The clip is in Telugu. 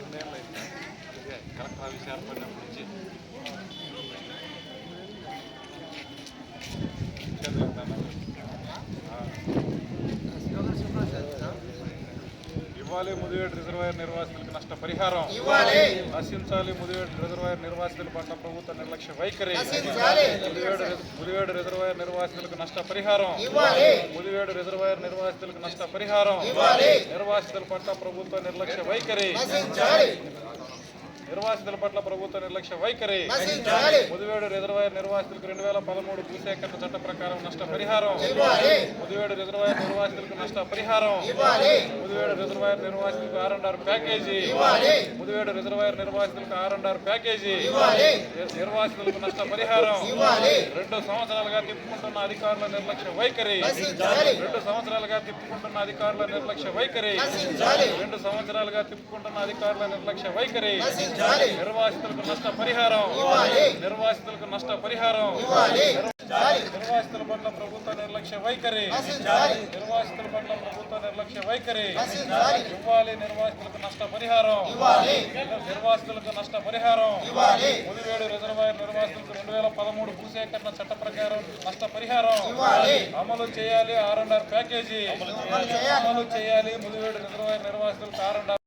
రెండేళ్ళు అయింది ఇదే కలెక్టర్ ఆఫీస్ ఏర్పడినప్పటి నుంచి. ఇవ్వాలి ముదివేడు రిజర్వాయర్ నిర్వాసితులకు నష్ట పరిహారం నశించాలి ముదివేడు రిజర్వాయర్ నిర్వాసితుల పట్ల ప్రభుత్వ నిర్లక్ష్య వైఖరి. ముదివేడు ముదివేడు రిజర్వాయర్ నిర్వాసితులకు నష్ట పరిహారం ముదివేడు రిజర్వాయర్ నిర్వాసితులకు నష్ట పరిహారం నిర్వాసితుల పట్ల ప్రభుత్వ నిర్లక్ష్య వైఖరి. నిర్వాసితుల పట్ల ప్రభుత్వ నిర్లక్ష్య వైఖరి. ముదివేడు రిజర్వాయర్ నిర్వాసితులకు రెండు వేల పదమూడు భూసేకరణ చట్ట ప్రకారం నష్ట పరిహారం. ముదివేడు రిజర్వాయర్ నిర్వాసితులకు నష్ట పరిహారం. ముదివేడు రిజర్వాయర్ నిర్వాసితులకు R and R package. Mudivedu reservoir నిర్వాసితులకు ఆర్ అండ్ ఆర్ ప్యాకేజీ. నిర్- నిర్వాసితులకు నష్ట పరిహారం. రెండు సంవత్సరాలుగా తిప్పుకుంటున్న అధికారుల నిర్లక్ష్య వైఖరి. రెండు సంవత్సరాలుగా తిప్పుకుంటున్న అధికారుల నిర్లక్ష్య వైఖరి. రెండు సంవత్సరాలుగా తిప్పుకుంటున్న అధికారుల నిర్లక్ష్య వైఖరి. నిర్వాసితులకు నష్ట పరిహారం. నిర్వాసితులకు నష్ట పరిహారం. నిర్వాసితుల పట్ల ప్రభుత్వ నిర్లక్ష్య వైఖరి. నిర్వాసితుల పట్ల ప్రభుత్వ నిర్లక్ష్య వైఖరి. ఇవ్వాలి నిర్వాసితులకు నష్ట పరిహారం. నిర్వాసితులకు నష్ట పరిహారం. ముదివేడు రిజర్వాయర్ నిర్వాసితులకు రెండు వేల పదమూడు భూసేకరణ చట్ట ప్రకారం నష్ట పరిహారం. అమలు చేయాలి ఆర్ అండ్ ఆర్ ప్యాకేజీ. అమలు చేయాలి ముదివేడు రిజర్వాయర్ నిర్వాసితులకు ఆర్ అండ్ ఆర్